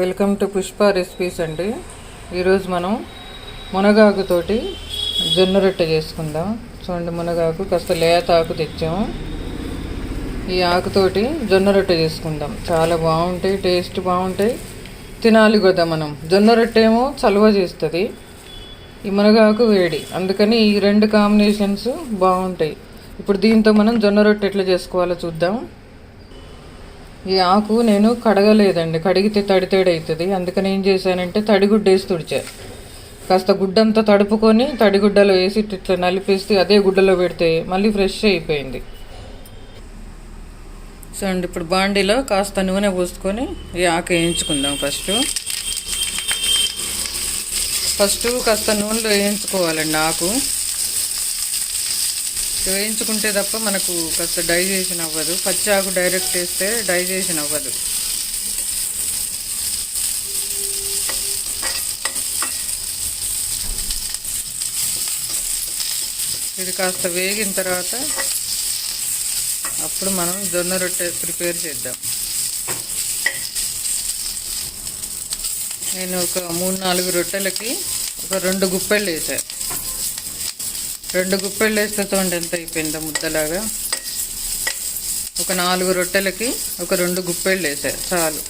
Welcome to Pushpa recipes అండి. ఈరోజు మనం మునగాకుతోటి జొన్న రొట్టె చేసుకుందాం. చూడండి మునగాకు కాస్త లేత ఆకు తెచ్చాము ఈ ఆకుతోటి జొన్న రొట్టె చేసుకుందాం. చాలా బాగుంటాయి టేస్ట్ బాగుంటాయి. తినాలి కదా మనం. జొన్న రొట్టె ఏమో చలువ చేస్తుంది. ఈ మునగాకు వేడి. అందుకని ఈ రెండు కాంబినేషన్స్ బాగుంటాయి. ఇప్పుడు దీంతో మనం జొన్న రొట్టె ఎట్లా చేసుకోవాలో చూద్దాం. ఈ ఆకు నేను కడగలేదండి. కడిగితే తడి తడి అవుతుంది అందుకని ఏం చేశానంటే తడిగుడ్డ వేసి తుడిచా. కాస్త గుడ్డంతా తడుపుకొని తడిగుడ్డలో వేసి ఇట్లా నలిపేసి అదే గుడ్డలో పెడితే మళ్ళీ ఫ్రెష్ అయిపోయింది. సో అండి ఇప్పుడు బాండీలో కాస్త నూనె పోసుకొని ఈ ఆకు వేయించుకుందాం ఫస్ట్. ఫస్ట్ కాస్త నూనెలో వేయించుకోవాలండి ఆకు. వేయించుకుంటే తప్ప మనకు కాస్త డైజెషన్ అవ్వదు. పచ్చి ఆకు డైరెక్ట్ వేస్తే డైజెషన్ అవ్వదు. ఇది కాస్త వేగిన తర్వాత అప్పుడు మనం జొన్న రొట్టె ప్రిపేర్ చేద్దాం. నేను ఒక మూడు నాలుగు రొట్టెలకి ఒక రెండు గుప్పెళ్ళు వేసాను రెండు గుప్పెళ్ళు వేస్తే ఎంత అయిపోయిందో ముద్దలాగా. ఒక నాలుగు రొట్టెలకి ఒక రెండు గుప్పెళ్ళు వేసా చాలు.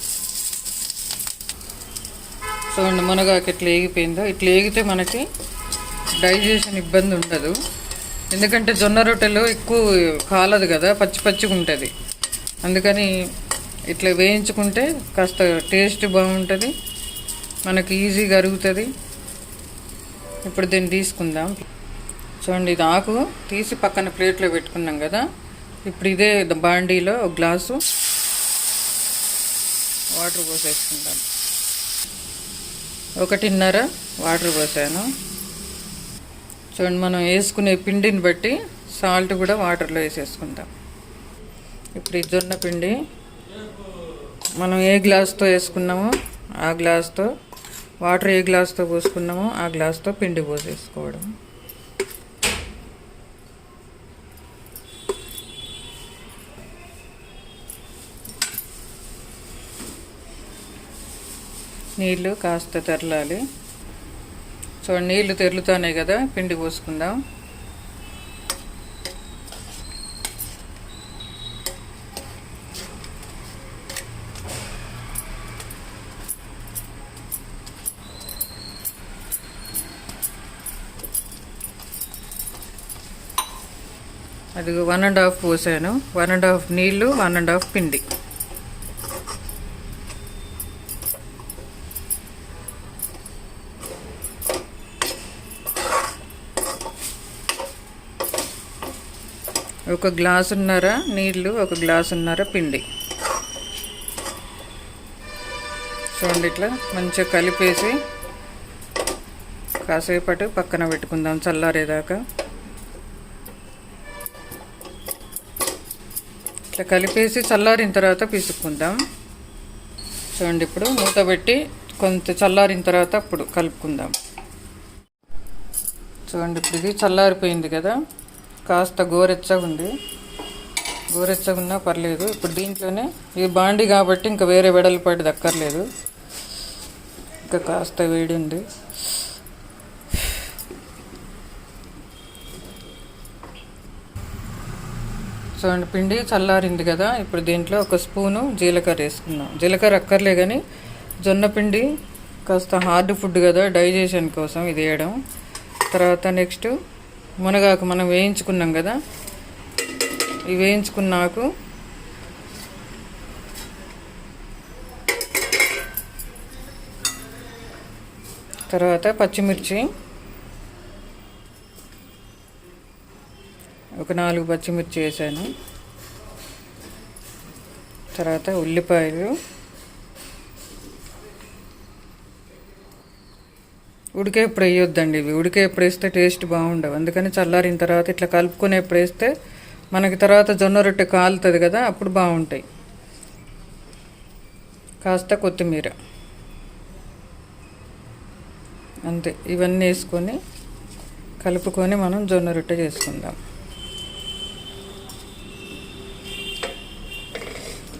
చూడండి మునగాకు ఇట్లా ఏగిపోయిందో. ఇట్లా ఏగితే మనకి డైజెషన్ ఇబ్బంది ఉండదు. ఎందుకంటే జొన్న రొట్టెలు ఎక్కువ కాలదు కదా పచ్చి పచ్చిగా ఉంటుంది. అందుకని ఇట్లా వేయించుకుంటే కాస్త టేస్ట్ బాగుంటుంది మనకి ఈజీగా అరుగుతుంది. ఇప్పుడు దీన్ని తీసుకుందాం. చూడండి ఇది ఆకు తీసి పక్కన ప్లేట్లో పెట్టుకున్నాం కదా. ఇప్పుడు ఇదే బాండీలో ఒక గ్లాసు వాటర్ పోసేసుకుంటాం ఒకటిన్నర వాటర్ పోసాను. చూడండి మనం వేసుకునే పిండిని బట్టి సాల్ట్ కూడా వాటర్లో వేసేసుకుంటాం ఇప్పుడు ఈ జొన్న పిండి మనం ఏ గ్లాస్తో వేసుకున్నామో ఆ గ్లాస్తో వాటర్ ఏ గ్లాస్తో పోసుకున్నామో ఆ గ్లాస్తో పిండి పోసేసుకోవడం. నీళ్ళు కాస్త తెరలాలి. చూడండి నీళ్ళు తెరులుతానే కదా పిండి పోసుకుందాం. అది వన్ అండ్ హాఫ్ పోసాను. వన్ అండ్ హాఫ్ నీళ్ళు వన్ అండ్ హాఫ్ పిండి. ఒక గ్లాసున్నర నీళ్ళు ఒక గ్లాసున్నర పిండి. చూడండి ఇట్లా మంచిగా కలిపేసి కాసేపటి పక్కన పెట్టుకుందాం చల్లారేదాకా. ఇట్లా కలిపేసి చల్లారిన తర్వాత పీసుకుందాం చూడండి ఇప్పుడు మూత పెట్టి కొంత చల్లారిన తర్వాత అప్పుడు కలుపుకుందాం. చూడండి ఇప్పుడు ఇది చల్లారిపోయింది కదా. కాస్త గోరెచ్చగా ఉంది గోరెచ్చగా ఉన్నా పర్లేదు. ఇప్పుడు దీంట్లోనే ఇది బాండి కాబట్టి ఇంకా వేరే వెడల్పాటి దక్కర్లేదు. ఇంకా కాస్త వేడి ఉంది చూడండి పిండి చల్లారింది కదా. ఇప్పుడు దీంట్లో ఒక స్పూను జీలకర్ర వేసుకుందాం. జీలకర్ర అక్కర్లే కానీ జొన్న పిండి కాస్త హార్డ్ ఫుడ్ కదా డైజెషన్ కోసం ఇది వేయడం. తర్వాత నెక్స్ట్ మునగాకు మనం వేయించుకున్నాం కదా ఇవి వేయించుకున్నాకు తర్వాత పచ్చిమిర్చి. ఒక నాలుగు పచ్చిమిర్చి వేసాను. తర్వాత ఉల్లిపాయలు. ఉడికే ఎప్పుడు వేయొద్దండి ఇవి. ఉడికే ఎప్పుడు వేస్తే టేస్ట్ బాగుండవు. అందుకని చల్లారిన తర్వాత ఇట్లా కలుపుకొని ఎప్పుడు వేస్తే మనకి తర్వాత జొన్న రొట్టె కాలుతుంది కదా అప్పుడు బాగుంటాయి. కాస్త కొత్తిమీర. అంతే. ఇవన్నీ వేసుకొని కలుపుకొని మనం జొన్న రొట్టె చేసుకుందాం.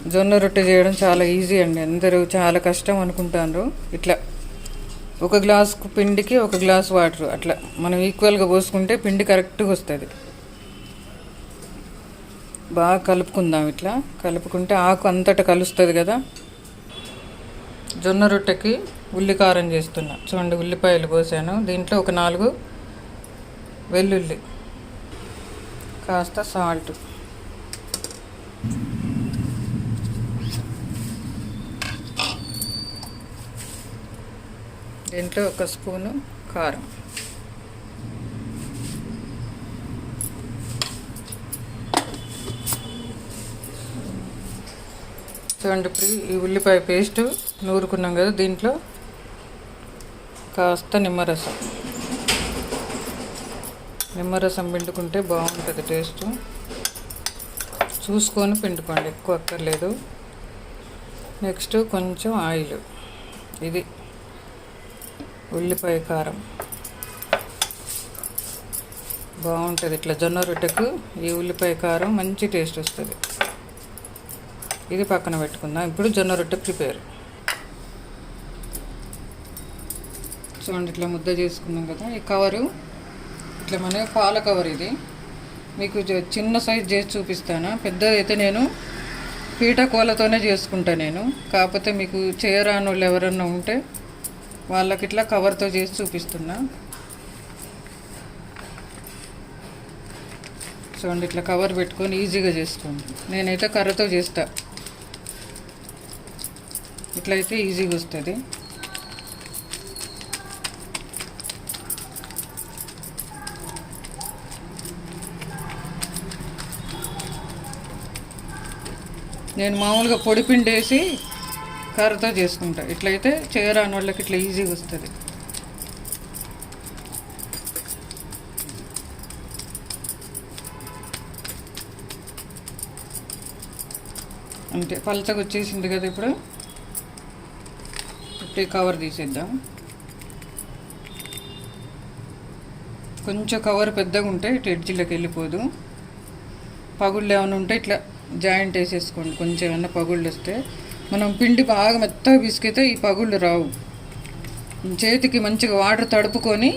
జొన్న రొట్టె చేయడం చాలా ఈజీ అండి. అందరూ చాలా కష్టం అనుకుంటారు. ఇట్లా ఒక గ్లాసు పిండికి ఒక గ్లాస్ వాటర్ అట్లా మనం ఈక్వల్గా పోసుకుంటే పిండి కరెక్ట్గా వస్తుంది. బాగా కలుపుకుందాం ఇట్లా. కలుపుకుంటే ఆకు అంతటా కలుస్తుంది కదా. జొన్న రొట్టెకి ఉల్లికారం చేస్తున్నా. చూడండి ఉల్లిపాయలు పోసాను దీంట్లో ఒక నాలుగు వెల్లుల్లి కాస్త సాల్ట్ దీంట్లో ఒక స్పూను కారం. చూడండి ఇప్పుడు ఈ ఉల్లిపాయ పేస్ట్ నూరుకున్నాం కదా దీంట్లో. కాస్త నిమ్మరసం. నిమ్మరసం పిండుకుంటే బాగుంటుంది టేస్ట్. చూసుకొని పిండుకోండి ఎక్కువ అక్కర్లేదు. నెక్స్ట్ కొంచెం ఆయిల్. ఇది. ఉల్లిపాయ కారం. బాగుంటుంది. ఇట్లా జొన్న రొట్టెకు ఈ ఉల్లిపాయ కారం మంచి టేస్ట్ వస్తుంది. ఇది పక్కన పెట్టుకుందాం. ఇప్పుడు జొన్న రొట్టె ప్రిపేర్. చూడండి ఇట్లా ముద్ద చేసుకున్నాం కదా. ఈ కవరు ఇట్లా మన పాల కవర్ ఇది. మీకు చిన్న సైజ్ చేసి చూపిస్తాను. పెద్దది అయితే నేను పీట కోలతోనే చేసుకుంటా నేను. కాకపోతే మీకు చేయరాని వాళ్ళు ఎవరన్నా ఉంటే వాళ్ళకి ఇట్లా కవర్తో చేసి చూపిస్తున్నా. చూడండి ఇట్లా కవర్ పెట్టుకొని ఈజీగా చేసుకోండి. నేనైతే కర్రతో చేస్తా. ఇట్లయితే ఈజీగా వస్తుంది. నేను మామూలుగా పొడి వేసి కర్రతో చేసుకుంటా. ఇట్లయితే చేయరాని వాళ్ళకి ఇట్లా ఈజీగా వస్తుంది. అంతే పలచగా వచ్చేసింది కదా ఇప్పుడు. ఇప్పుడు కవర్ తీసేద్దాం. కొంచెం కవర్ పెద్దగా ఉంటే ఇటు ఎడ్జిలోకి వెళ్ళిపోదు. పగుళ్ళు ఏమైనా ఉంటే ఇట్లా జాయింట్ వేసేసుకోండి. కొంచెం ఏమైనా పగుళ్ళు వస్తే మనం పిండి బాగా మెత్తగా పిసికితే ఈ పగుళ్ళు రావు. చేతికి మంచిగా వాటర్ తడుపుకొని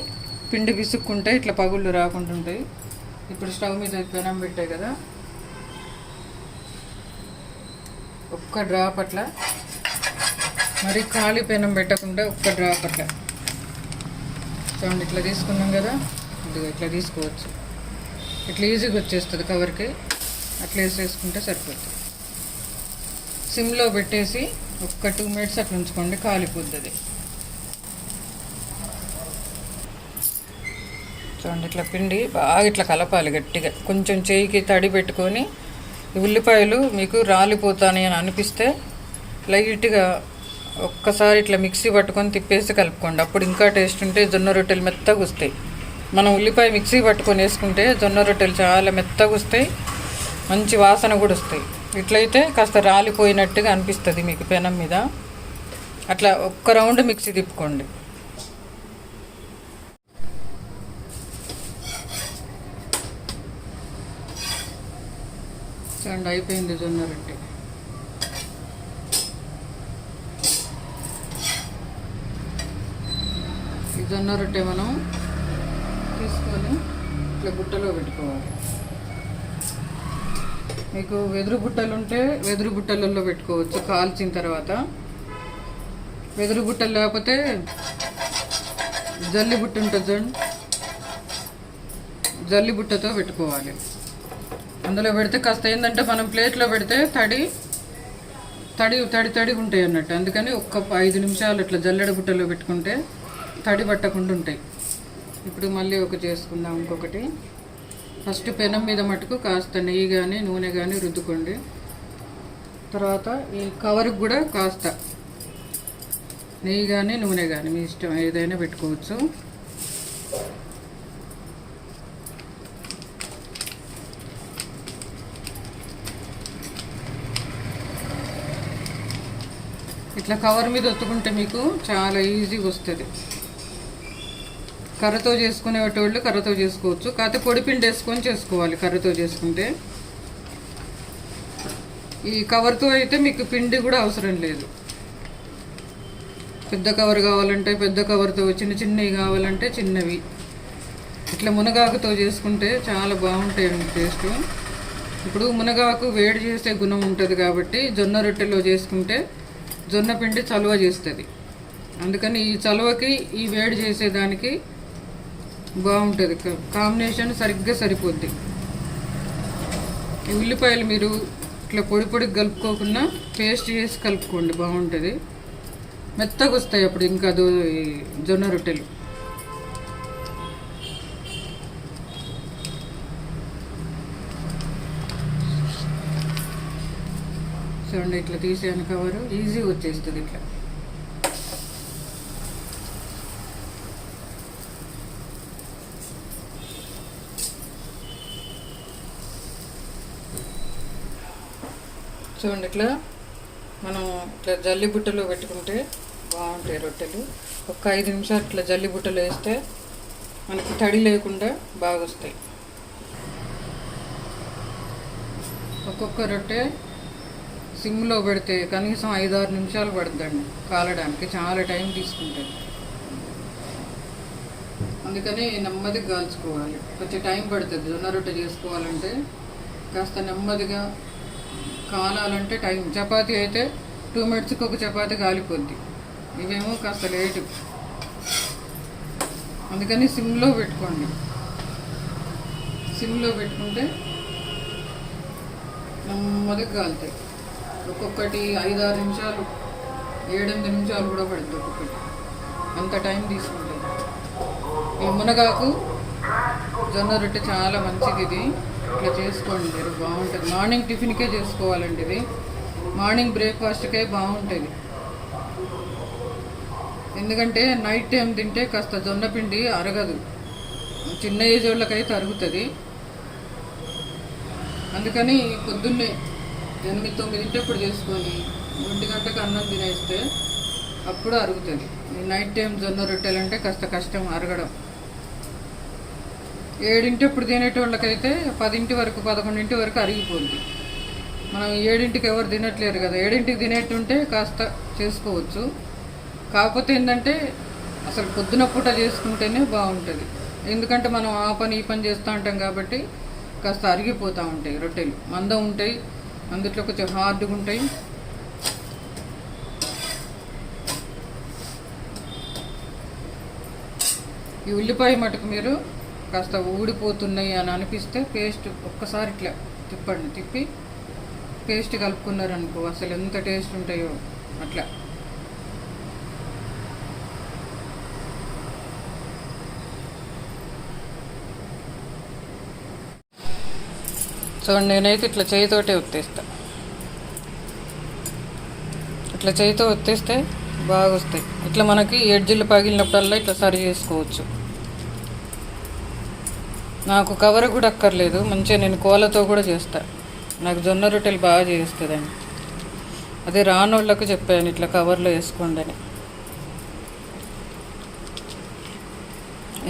పిండి విసుక్కుంటే ఇట్లా పగుళ్ళు రాకుండా ఉంటాయి. ఇప్పుడు స్టవ్ మీద పెనం పెట్టాయి కదా. ఒక్క డ్రాప్ అట్లా. మరి ఖాళీ పెనం పెట్టకుండా ఒక్క డ్రాప్ అట్లా. చూడండి ఇట్లా తీసుకున్నాం కదా. ఇదిగో ఇట్లా తీసుకోవచ్చు. ఇట్లా ఈజీగా వచ్చేస్తుంది కవర్కి. అట్లా వేసేసుకుంటే సరిపోతుంది. సిమ్లో పెట్టేసి ఒక్క టూ మినిట్స్ అట్లా ఉంచుకోండి కాలిపోద్ది చూడండి ఇట్లా పిండి బాగా ఇట్లా కలపాలి గట్టిగా. కొంచెం చేయికి తడి పెట్టుకొని ఉల్లిపాయలు మీకు రాలిపోతాయి అని అనిపిస్తే లైట్గా ఒక్కసారి ఇట్లా మిక్సీ పట్టుకొని తిప్పేసి కలుపుకోండి. అప్పుడు ఇంకా టేస్ట్ ఉంటే జొన్న రొట్టెలు మెత్తగా వస్తాయి. మనం ఉల్లిపాయ మిక్సీ పట్టుకొని వేసుకుంటే జొన్న రొట్టెలు చాలా మెత్తగా వస్తాయి. మంచి వాసన కూడా వస్తాయి. ఇట్లయితే కాస్త రాలిపోయినట్టుగా అనిపిస్తుంది మీకు పెనం మీద. అట్లా ఒక్క రౌండ్ మిక్సీ తిప్పుకోండి. చూడండి అయిపోయింది జొన్న రొట్టె. ఈ జొన్న రొట్టె మనం తీసుకొని ఇట్లా బుట్టలో పెట్టుకోవాలి. మీకు వెదురు బుట్టలు ఉంటే వెదురు బుట్టలలో పెట్టుకోవచ్చు కాల్చిన తర్వాత. వెదురు బుట్టలు లేకపోతే జల్లి బుట్ట ఉంటుంది చూడండి. జల్లి బుట్టతో పెట్టుకోవాలి. అందులో పెడితే కాస్త ఏంటంటే మనం ప్లేట్లో పెడితే తడి తడి తడి తడి ఉంటాయి అన్నట్టు. అందుకని ఒక్క ఐదు నిమిషాలు ఇట్లా జల్లెడ బుట్టలో పెట్టుకుంటే తడి పట్టకుండా ఉంటాయి. ఇప్పుడు మళ్ళీ ఒక చేసుకుందాం ఇంకొకటి. ఫస్ట్ పెనం మీద మటుకు కాస్త నెయ్యి కానీ నూనె కానీ రుద్దుకోండి. తర్వాత ఈ కవర్కి కూడా కాస్త నెయ్యి కానీ నూనె కానీ మీ ఇష్టం ఏదైనా పెట్టుకోవచ్చు. ఇట్లా కవర్ మీద ఒత్తుకుంటే మీకు చాలా ఈజీగా వస్తుంది. కర్రతో చేసుకునేటోళ్ళు కర్రతో చేసుకోవచ్చు. కాకపోతే పొడిపిండి వేసుకొని చేసుకోవాలి కర్రతో చేసుకుంటే. ఈ కవర్తో అయితే మీకు పిండి కూడా అవసరం లేదు. పెద్ద కవర్ కావాలంటే పెద్ద కవర్తో చిన్న చిన్నవి కావాలంటే చిన్నవి. ఇట్లా మునగాకుతో చేసుకుంటే చాలా బాగుంటాయండి టేస్ట్. ఇప్పుడు మునగాకు వేడి చేసే గుణం ఉంటుంది కాబట్టి జొన్న రొట్టెలో చేసుకుంటే జొన్న పిండి చలువ చేస్తుంది. అందుకని ఈ చలువకి ఈ వేడి చేసేదానికి బాగుంటుంది. కాంబినేషన్ సరిగ్గా సరిపోద్ది. ఉల్లిపాయలు మీరు ఇట్లా పొడి పొడి కలుపుకోకుండా పేస్ట్ చేసి కలుపుకోండి బాగుంటుంది. మెత్తగా వస్తాయి అప్పుడు ఇంకా దో ఈ జొన్న రొట్టెలు. చూడండి ఇట్లా తీసాను కవరు. ఈజీగా వచ్చేస్తుంది ఇట్లా. చూడండి ఇట్లా. మనం ఇట్లా జల్లి బుట్టలో పెట్టుకుంటే బాగుంటాయి రొట్టెలు. ఒక ఐదు నిమిషాలు ఇట్లా జల్లి బుట్టలు వేస్తే మనకి తడి లేకుండా బాగా వస్తాయి. ఒక్కొక్క రొట్టె సిమ్లో పెడితే కనీసం ఐదు ఆరు నిమిషాలు పడుతుందండి కాలడానికి. చాలా టైం తీసుకుంటుంది. అందుకని నెమ్మదిగా కాల్చుకోవాలి. కొంచెం టైం పడుతుంది. జొన్న రొట్టె చేసుకోవాలంటే కాస్త నెమ్మదిగా కాలాలంటే టైం. చపాతి అయితే టూ మినిట్స్కి ఒక చపాతి కాలిపోద్ది. ఇవేమో కాస్త లేటు. అందుకని సిమ్లో పెట్టుకోండి. సిమ్లో పెట్టుకుంటే నెమ్మదిగా కాలుతాయి. ఒక్కొక్కటి ఐదారు నిమిషాలు ఏడెనిమిది నిమిషాలు కూడా పడుతుంది ఒక్కొక్కటి. అంత టైం తీసుకుంటుంది ఈ మునగాకు జొన్న రొట్టె చాలా మంచిది ఇది. ఇట్లా చేసుకోండి మీరు బాగుంటుంది. మార్నింగ్ టిఫిన్కే చేసుకోవాలండి ఇది. మార్నింగ్ బ్రేక్ఫాస్ట్కే బాగుంటుంది. ఎందుకంటే నైట్ టైం తింటే కాస్త జొన్న పిండి అరగదు. చిన్న ఏజ్ వాళ్ళకైతే అరుగుతుంది అందుకని పొద్దున్నే ఎనిమిది తొమ్మిదింటప్పుడు చేసుకొని ఒంటి గంటకు అన్నం తినేస్తే అప్పుడు అరుగుతుంది. నైట్ టైం జొన్న రొట్టెలు అంటే కాస్త కష్టం అరగడం. ఏడింటి ఇప్పుడు తినేటోళ్ళకైతే పదింటి వరకు పదకొండింటి వరకు అరిగిపోద్ది. మనం ఏడింటికి ఎవరు తినట్లేరు కదా. ఏడింటికి తినేట్టుంటే కాస్త చేసుకోవచ్చు. కాకపోతే ఏంటంటే అసలు పొద్దున పూట చేసుకుంటేనే బాగుంటుంది. ఎందుకంటే మనం ఆ పని ఈ పని చేస్తూ ఉంటాం కాబట్టి కాస్త అరిగిపోతూ ఉంటాయి రొట్టెలు. మందం ఉంటాయి అందుట్లో కొంచెం హార్డ్గా ఉంటాయి. ఈ ఉల్లిపాయ మటుకు మీరు కాస్త ఊడిపోతున్నాయి అని అనిపిస్తే పేస్ట్ ఒక్కసారి ఇట్లా తిప్పండి. తిప్పి పేస్ట్ కలుపుకున్నారనుకో అసలు ఎంత టేస్ట్ ఉంటాయో అట్లా. చూడండి నేనైతే ఇట్లా చేయితోటే ఒత్తేస్తా. ఇట్లా చేయితో ఒత్తేస్తే బాగా వస్తాయి ఇట్లా మనకి ఎడ్జిలు పగిలినప్పుడల్లా ఇట్లా సరి చేసుకోవచ్చు. నాకు కవర్ కూడా అక్కర్లేదు. మంచిగా నేను కోలతో కూడా చేస్తా. నాకు జొన్న రొట్టెలు బాగా చేస్తుందని అదే రానోళ్ళకు చెప్పాను ఇట్లా కవర్లో వేసుకోండి అని.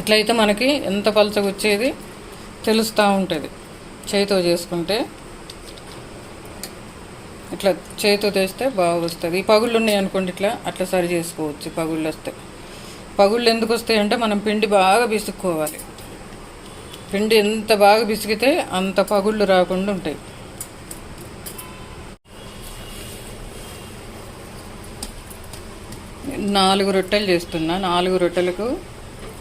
ఇట్లయితే మనకి ఎంత పలచగా వచ్చేది తెలుస్తూ ఉంటుంది. చేతితో చేసుకుంటే ఇట్లా చేతితో తెస్తే బాగా వస్తుంది. ఈ పగుళ్ళు ఉన్నాయి అనుకోండి ఇట్లా అట్లా సరి చేసుకోవచ్చు. పగుళ్ళు వస్తాయి పగుళ్ళు ఎందుకు వస్తాయి అంటే మనం పిండి బాగా పిసుక్కోవాలి. పిండి ఎంత బాగా పిసికితే అంత పగుళ్ళు రాకుండా ఉంటాయి. నాలుగు రొట్టెలు చేస్తున్నా. నాలుగు రొట్టెలకు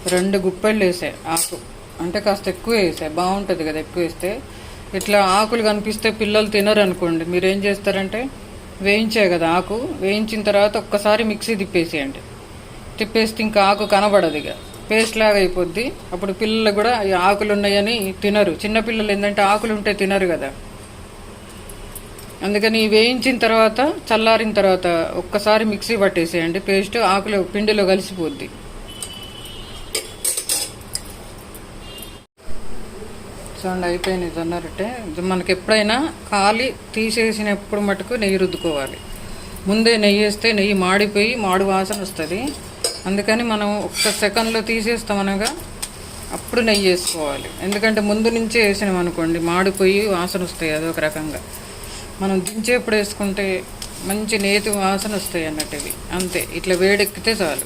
రెండు గుప్పెళ్ళు వేసా ఆకు. అంటే కాస్త ఎక్కువ వేసా బాగుంటుంది కదా ఎక్కువ వేస్తే. ఇట్లా ఆకులు కనిపిస్తే పిల్లలు తినరు అనుకోండి మీరు ఏం చేస్తారంటే వేయించే కదా ఆకు వేయించిన తర్వాత ఒక్కసారి మిక్సీ తిప్పేసేయండి. తిప్పేస్తే ఇంకా ఆకు కనబడదు ఇక. పేస్ట్ లాగా అయిపోద్ది. అప్పుడు పిల్లలు కూడా ఆకులు ఉన్నాయని తినరు. చిన్నపిల్లలు ఏంటంటే ఆకులు ఉంటే తినరు కదా. అందుకని వేయించిన తర్వాత చల్లారిన తర్వాత ఒక్కసారి మిక్సీ పట్టేసేయండి. పేస్ట్ ఆకులు పిండిలో కలిసిపోద్ది. చూడండి అయిపోయింది జొన్న రొట్టె. మనకి ఎప్పుడైనా ఖాళీ తీసేసినప్పుడు మటుకు నెయ్యి రుద్దుకోవాలి. ముందే నెయ్యి వేస్తే నెయ్యి మాడిపోయి మాడు వాసన వస్తుంది. అందుకని మనం ఒక్క సెకండ్లో తీసేస్తాం అనగా అప్పుడు నెయ్యి వేసుకోవాలి. ఎందుకంటే ముందు నుంచే వేసినాం అనుకోండి మాడిపోయి వాసన వస్తాయి అదొక రకంగా. మనం దించేప్పుడు వేసుకుంటే మంచి నేతి వాసన వస్తాయి అన్నట్టు ఇవి అంతే ఇట్లా వేడెక్కితే చాలు.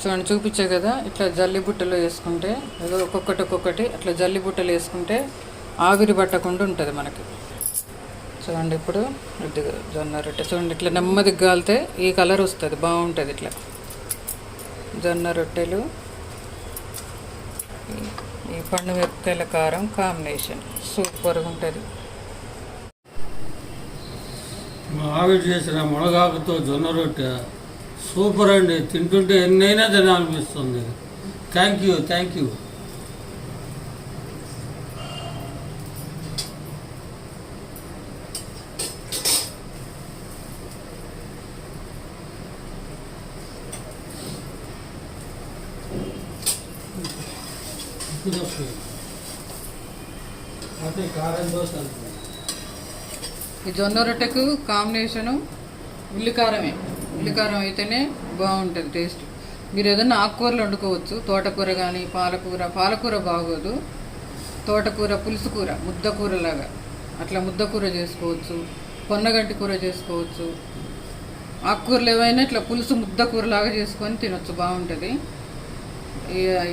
చూడండి చూపించే కదా ఇట్లా జల్లి బుట్టలో వేసుకుంటే ఏదో ఒక్కొక్కటి ఒక్కొక్కటి అట్లా జల్లి బుట్టలు వేసుకుంటే ఆవిరి పట్టకుండా ఉంటుంది మనకి. చూడండి ఇప్పుడు. ఇదిగో జొన్న రొట్టె. చూడండి ఇట్లా నెమ్మదిగా కాలితే ఈ కలర్ వస్తుంది బాగుంటుంది ఇట్లా. జొన్న రొట్టెలు ఈ- పండు మిరపకాయల కారం కాంబినేషన్. సూపర్గా ఉంటుంది. మా ఆవిడ చేసిన మునగాకుతో జొన్న రొట్టె సూపర్ అండి. తింటుంటే ఎన్నైనా తినాలనిపిస్తుంది. Thank you thank you. అదే కారం దోశ ఈ జొన్న రొట్టెకు కాంబినేషను ఉల్లికారమే. ఉల్లికారం అయితేనే బాగుంటుంది టేస్ట్. మీరు ఏదైనా ఆకుకూరలు వండుకోవచ్చు. తోటకూర కానీ పాలకూర. పాలకూర బాగోదు. తోటకూర పులుసు కూర ముద్దకూర లాగా అట్లా ముద్దకూర చేసుకోవచ్చు. పొన్నగంటి కూర చేసుకోవచ్చు. ఆకుకూరలు ఏవైనా ఇట్లా పులుసు ముద్దకూరలాగా చేసుకొని తినొచ్చు. బాగుంటుంది.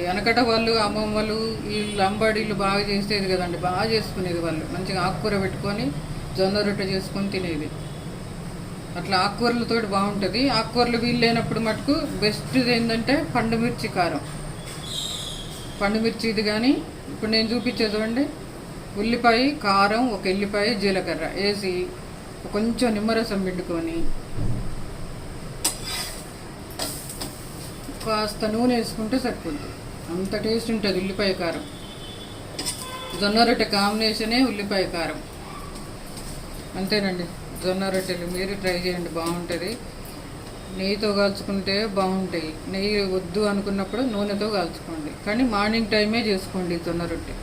వెనకట వాళ్ళు అమ్మమ్మలు వీళ్ళు అంబాడీలు బాగా చేసేది కదండి. బాగా చేసుకునేది వాళ్ళు. మంచిగా ఆకుకూర పెట్టుకొని జొన్న రొట్టె చేసుకొని తినేది. అట్లా ఆకుకూరలతో బాగుంటుంది. ఆకుకూరలు వీలు లేనప్పుడు మటుకు బెస్ట్ ఏంటంటే పండుమిర్చి కారం. పండుమిర్చి ఇది కానీ ఇప్పుడు నేను చూపించే చూడండి. ఉల్లిపాయ కారం ఒక ఎల్లిపాయ జీలకర్ర వేసి కొంచెం నిమ్మరసం పిండుకొని కాస్త నూనె వేసుకుంటే సరిపోద్ది. అంత టేస్ట్ ఉంటుంది ఉల్లిపాయ కారం. జొన్న రొట్టె కాంబినేషనే ఉల్లిపాయ కారం. అంతేనండి జొన్న రొట్టెలు మీరు ట్రై చేయండి బాగుంటుంది. నెయ్యితో కాల్చుకుంటే బాగుంటాయి. నెయ్యి వద్దు అనుకున్నప్పుడు నూనెతో కాల్చుకోండి. కానీ మార్నింగ్ టైమే చేసుకోండి జొన్న రొట్టె.